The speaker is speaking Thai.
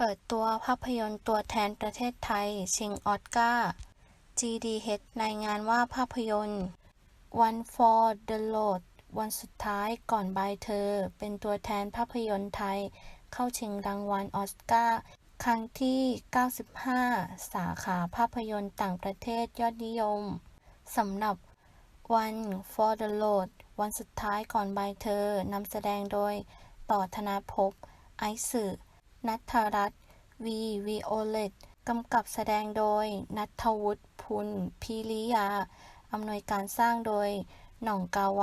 เปิดตัวภาพยนตร์ตัวแทนประเทศไทย ชิงออสการ์ GDH รายงานว่าภาพยนตร์ One for the Road วันสุดท้ายก่อนบายเธอ เป็นตัวแทนภาพยนตร์ไทย เข้าชิงรางวัลออสการ์ ครั้งที่ 95 สาขาภาพยนตร์ต่างประเทศยอดนิยมสำหรับ One for the Road วันสุดท้ายก่อนบายเธอนำแสดงโดย ต่อธนาภพไอซ์สื่อ นัทรัตน์วีวีโอเลตกำกับแสดงโดย นัทวุฒิพุนพิริยาอำนวยการสร้างโดย หน่องกาไว